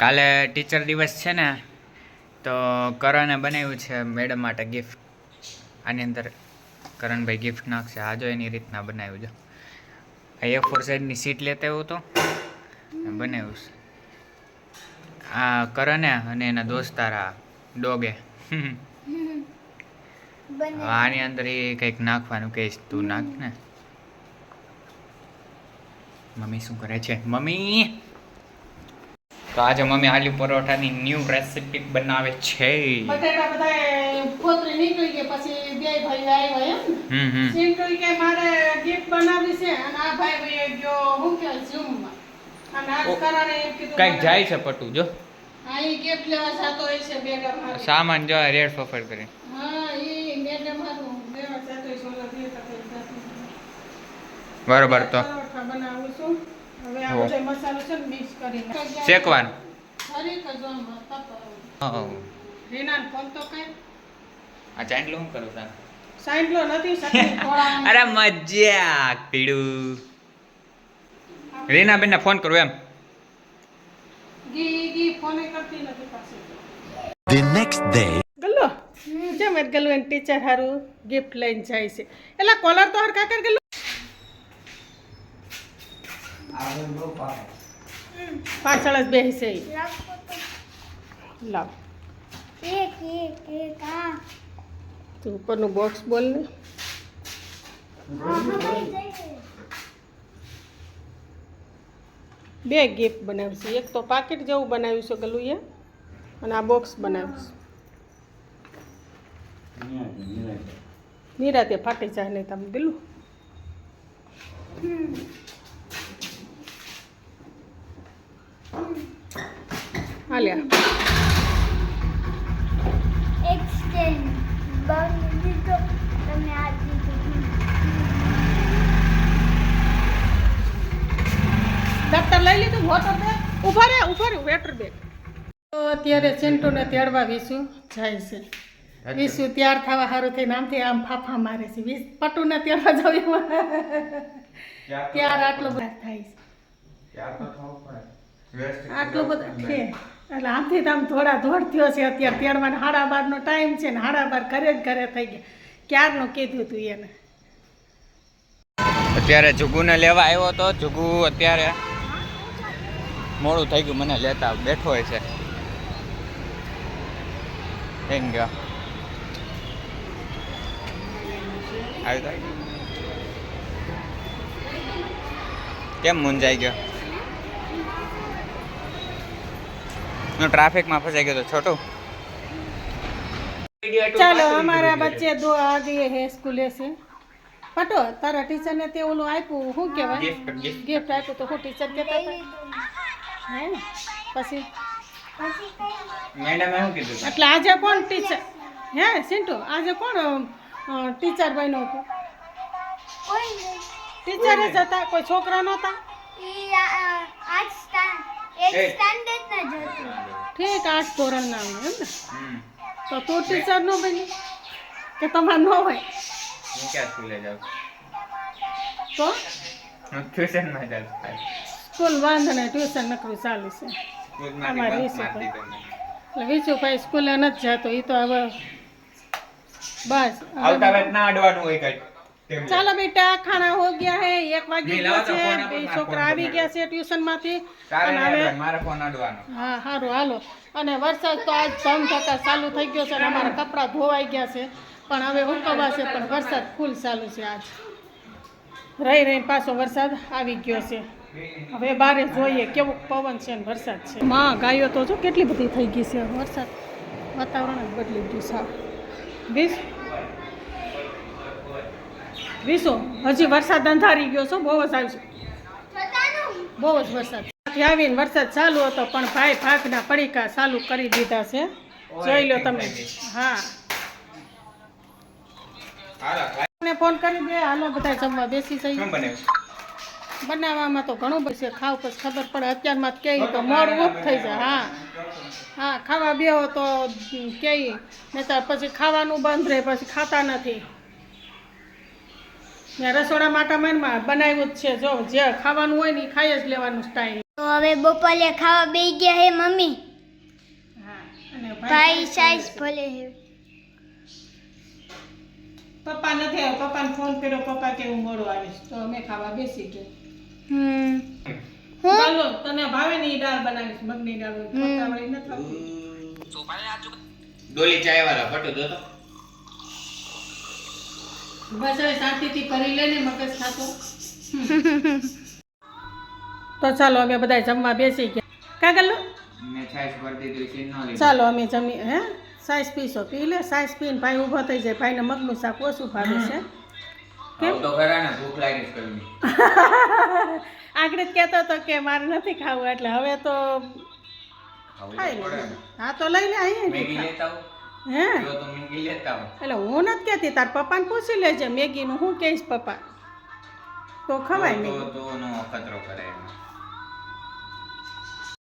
કાલે ટીચર દિવસ છે ને તો કરણે બનાવ્યું છે મેડમ માટે ગિફ્ટ આની અંદર કરણભાઈ ગિફ્ટ નાખશે. આ જો એની રીતના બનાવ્યું છે. આ એ ફોર સાઈડની સીટ લેતા એવું તો બનાવ્યું છે. આ કરણે અને એના દોસ્તારા ડોગે આની અંદર એ કંઈક નાખવાનું કહીશ તું નાખ ને. મમ્મી શું કરે છે? મમ્મી! તો આજે મમ્મી આલુ પરોઠાની ન્યૂ રેસિપી બનાવે છે. બટેટા બધા ફોતરી નીકળી ગયા પછી બે ભાઈ આવ્યા એમ. હમ હમ. સિમ્ટુ કે મારે ગિફ્ટ બનાવી છે અને આ ભાઈ ભાઈ ગયો હું કે ઝૂમમાં અને ઓ, કરાને એમ કીધું કંઈક જાય છે પટુ જો. હા એ ગિફ્ટ લેવા જતો હોય છે બેગર મારે. સામાન જો રેડ ફફડ કરી. હા એ મેડમ મારું લેવા જતો હોય છે ઓલા. બરોબર તો. બનાવું છું. હવે આ બધો મસાલો છે ને મિક્સ કરી શેકવાનું. હો. રીનાને ફોન તો કઈ આ ચાંદલું શું કરું તાર? સાંભળો નથી શકતી થોડા અરે મજાક પીડું. રીના બેન ફોન કરું એમ. ગી ગી ફોન કરતી નથી પાછી. The next day. ગલ્લો. જેમ ટીચર હારું ગિફ્ટ લઈને જાય છે. એટલે કોલર તો હરકા કર ગલ્લું. પાછળ જ બેસે. લાવ. તું ઉપરનું બોક્સ બોલ ને. બે ગિફ્ટ બનાવ્યું છે એક તો પાકેટ જેવું બનાવ્યું છે ગલુએ અને આ બોક્સ બનાવીશું. નિરાતે ફાટી જાય નહીં તમે દિલું હાલ્યા દફતર લઈ લીધું વોટર બેગ ઊભા રે ઊભા રે વેટર બેગ. તો અત્યારે ચિંટુને તેડવા વિશું જાય છે. વિસુ તૈયાર થવા સારું થઈને આમથી આમ ફાફા મારે છે. વીસ પટુને તેડવા જવું ત્યાર આટલો બધા થાય છે. આટલું બધું છે. એટલે આમથી તો આમ થોડા ધોડ થયો છે અત્યારે તેડવાનો સાડા બારનો ટાઈમ છે ને સાડા બાર ઘરે જ ઘરે થઈ ગયા. ક્યારનું કીધું તું એને? અત્યારે જુગુને લેવા આવ્યો તો જુગુ અત્યારે મોડું થઈ ગયું, મને લેતા બેઠો હોય છે. એમ ગયો. આવી કેમ મૂંઝાઈ ગયો? હું ટ્રાફિકમાં ફસાઈ ગયો તો છોટું. ચાલો અમારા બચ્ચે દો આ ગયે હે સ્કૂલે છે. પટો તારા ટીચરને તે ઓલું આપ્યું શું કહેવાય? ગિફ્ટ આપ્યું તો હું ટીચર કહેતા હતા? હે પછી? મેડમ શું કીધું એટલે આજે કોણ ટીચર? હે સિંટુ આજે કોણ ટીચર બન્યો હતો? ટીચર જ હતા કોઈ છોકરા નહોતા? આજ ઠીક આઠ ધોરણ ના એમ ને. તો તું ટીચર નો બની? કે તમાર નો હોય? હું ક્યાં સ્કૂલે જાઉં? તો? ટ્યુશન જાઉં સ્કૂલ બંધ ને ટ્યુશન નકરું ચાલુ છે. અમારે મેં. એટલે વિશુભાઈ સ્કૂલે નથી જતો એ તો હવે બસ. આવતા વેત ના અડવાનું હોય કઈ. ચાલો બેટા ખાના હો ગયા હે એક વાગી ગયો છે બે છોકરા આવી ગયા છે ટ્યુશનમાંથી અને હવે અડવાનું, ફોન અડવાનો. હા સારું હાલો. અને વરસાદ તો આજ ધમ થતા ચાલુ થઈ ગયો છે અને અમારા કપડાં ધોવાઈ ગયા છે. પણ હવે હુકવાશે પણ વરસાદ ફૂલ ચાલુ છે આજ. રહી રહીને પાછો વરસાદ આવી ગયો છે. હવે બારે જોઈએ કેવો પવન છે ને વરસાદ છે. માં ગાયો તો જો કેટલી બધી થઈ ગઈ છે. વરસાદ વાતાવરણ જ બદલી ગયું સાવ વીસ વીસો હજી વરસાદ અંધારી ગયો છો બહુ જ આવશે. બહુ જ વરસાદ. આવીને વરસાદ ચાલુ હતો પણ ભાઈ ભાગના પડીકા ચાલુ કરી દીધા છે. જોઈ લો તમે. હા. હાલો ફોન કરી દે હાલો બધા જમવા બેસી જઈએ. બનાવવામાં તો ઘણું બધું છે ખાવ પછી ખબર પડે. અત્યારમાં કે તો મોડું ઊભ થઈ જાય હા. હા ખાવા બેહો તો કે નહીતર પછી ખાવાનું બંધ રહે પછી ખાતા નથી. ને રસોડા માટે મનમાં બનાવ્યું જ છે. જો જે ખાવાનું હોય ને એ ખાઈ જ લેવાનું સ્ટાઈલ તો હવે બપોરે ખાવા બેસી ગયા હે મમ્મી? ભાઈ સાઈઝ ભલે હે. પપ્પા નથી આવ્યો પપ્પાને ફોન કર્યો પપ્પા કેવું મોડો આવીશ. તો અમે ખાવા બેસી ગયા. હમ. હું? ચાલો તને ભાવે ને દાળ બનાવીશ મગની દાળ હોય તો ડોલી ચાય વાળા પટુ દો તો. બસ હવે શાંતિથી કરી લે ને મગજ ખાતો તો ચાલો અમે બધા જમવા બેસી ગયા. કાગલો ચાલો અમે જમી હે? સાઈઝ પીશો. પી લે સાઈઝ પીને ભાઈ ઊભો થઈ જાય. ભાઈને મગનું શાક ઓછું ભાવે છે. આગળ જ કહેતો હતો કે મારે નથી ખાવું એટલે હવે તો. હા તો લઈ લે અહીંયા હે? એટલે હું નથી કહેતી તાર પપ્પાને પૂછી લેજે મેગીનું. હું કહીશ પપ્પા? તો ખવાય તો